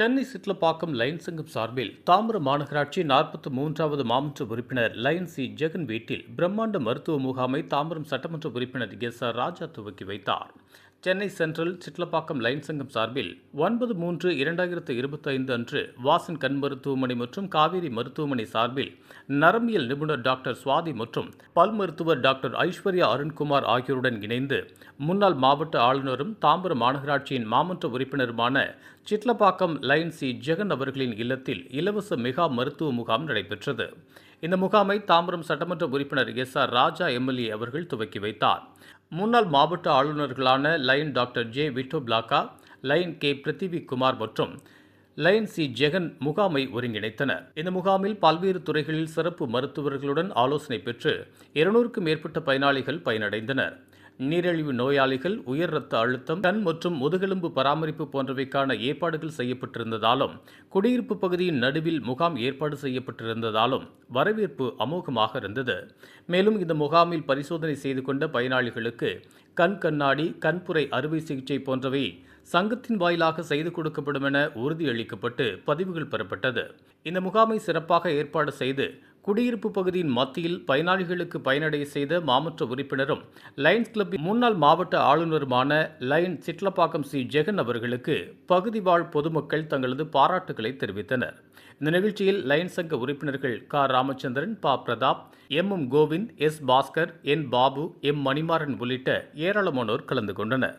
Chennai Chitlapakkam line சங்கம் சார்பில் தாம்பரம் மாநகராட்சி நாற்பத்தி மூன்றாவது மாமன்ற உறுப்பினர் லைன் சி ஜெகன் வீட்டில் பிரம்மாண்ட மருத்துவ முகாமை தாம்பரம் சட்டமன்ற உறுப்பினர் எஸ் ஆர் ராஜா துவக்கி வைத்தார். சென்னை சென்ட்ரல் சிட்லப்பாக்கம் லைன் சங்கம் சார்பில் ஒன்பது மூன்று இரண்டாயிரத்து இருபத்தைந்து அன்று வாசன் கண் மருத்துவமனை மற்றும் காவேரி மருத்துவமனை சார்பில் நரம்பியல் நிபுணர் டாக்டர் சுவாதி மற்றும் பல் மருத்துவர் டாக்டர் ஐஸ்வர்யா அருண்குமார் ஆகியோருடன் இணைந்து முன்னாள் மாவட்ட ஆளுநரும் தாம்பரம் மாநகராட்சியின் மாமன்ற உறுப்பினருமான சிட்லப்பாக்கம் லைன் சி ஜெகன் அவர்களின் இல்லத்தில் இலவச மெகா மருத்துவ முகாம் நடைபெற்றது. இந்த முகாமை தாம்பரம் சட்டமன்ற உறுப்பினர் எஸ் ஆர் ராஜா எம்எல்ஏ அவர்கள் துவக்கி வைத்தார். முன்னாள் மாவட்ட ஆளுநர்களான லைன் டாக்டர் ஜே விட்டோ பிளாக்கா லைன் கே பிருத்திவி குமார் மற்றும் லைன் சி ஜெகன் முகாமை ஒருங்கிணைத்தனர். இந்த முகாமில் பல்வேறு துறைகளில் சிறப்பு மருத்துவர்களுடன் ஆலோசனை பெற்று இருநூறுக்கும் மேற்பட்ட பயனாளிகள் பயனடைந்தனர். நீரிழிவு நோயாளிகள் உயர் இரத்த அழுத்தம் கண் மற்றும் முதுகெலும்பு பராமரிப்பு போன்றவைக்கான ஏற்பாடுகள் செய்யப்பட்டிருந்ததாலும் குடியிருப்பு பகுதியின் நடுவில் முகாம் ஏற்பாடு செய்யப்பட்டிருந்ததாலும் வரவேற்பு அமோகமாக இருந்தது. மேலும் இந்த முகாமில் பரிசோதனை செய்து கொண்ட பயனாளிகளுக்கு கண் கண்ணாடி கண்புரை அறுவை சிகிச்சை போன்றவை சங்கத்தின் வாயிலாக செய்து கொடுக்கப்படும் என உறுதியளிக்கப்பட்டு பதிவுகள் பெறப்பட்டது. இந்த முகாமை சிறப்பாக ஏற்பாடு செய்து குடியிருப்பு பகுதியின் மத்தியில் பயனாளிகளுக்கு பயனடைய செய்த மாமற்ற உறுப்பினரும் லயன்ஸ் கிளப்பின் முன்னாள் மாவட்ட ஆளுநருமான லயன் சிட்லப்பாக்கம் சி. ஜெகன் அவர்களுக்கு பகுதி வாழ் பொதுமக்கள் தங்களது பாராட்டுகளை தெரிவித்தனர். இந்த நிகழ்ச்சியில் லயன் சங்க உறுப்பினர்கள் க. ராமச்சந்திரன் ப. Pratap M M Govind S Bhaskar N Babu M Manimaran உள்ளிட்ட ஏராளமானோர் கலந்து கொண்டனர்.